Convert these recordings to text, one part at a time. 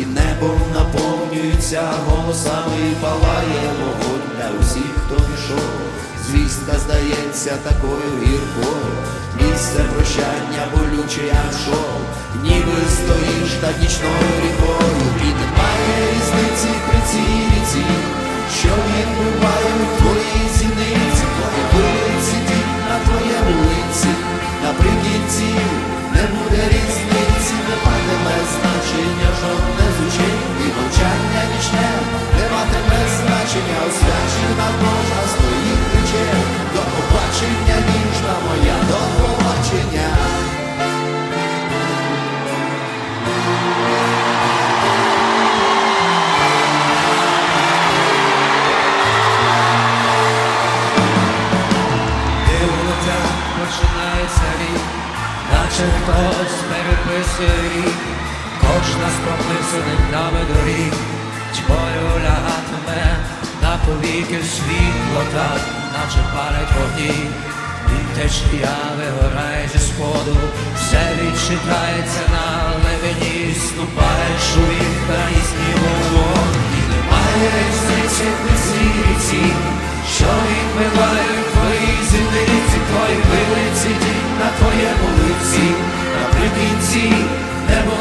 і небом наповнюється голосами, палає вогонь для усіх, хто пішов. Звістка здається такою гіркою, місце прощання болюче, як шов, ніби стоїш та нічною рікою, і немає наче хтось переписує рік, кожна з прописаних нами доріг, тьмою лягатиме на повіки світло так, наче палять вогні, і течія вигорає зі споду, все відчитається на левені, ступаєш у вікна і снігу,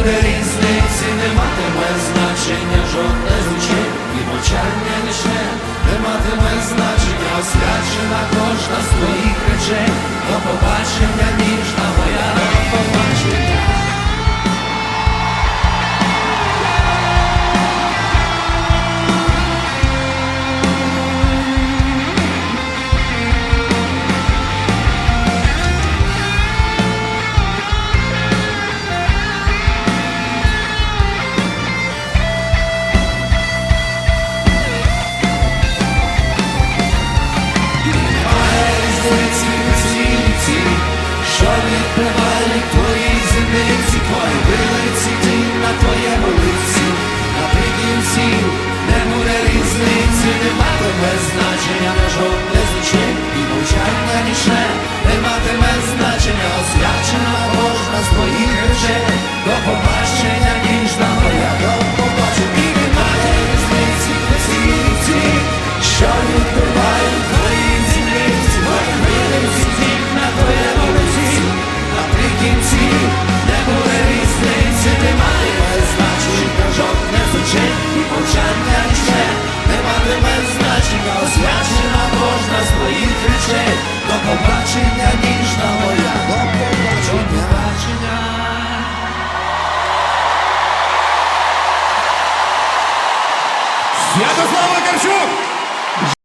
буде різниці, не матиме значення жодне звучить, і мовчання ніше не матиме значення, освячена кожна з твоїх речей, до побачення ніжна значення на жодне звучить, і мовчання нічне не матиме значення, освячена кожна твоїх речей, до побачення значення, кожна з твоїх речей, до побачення ніжна моя, до побачення. Святослав Вакарчук!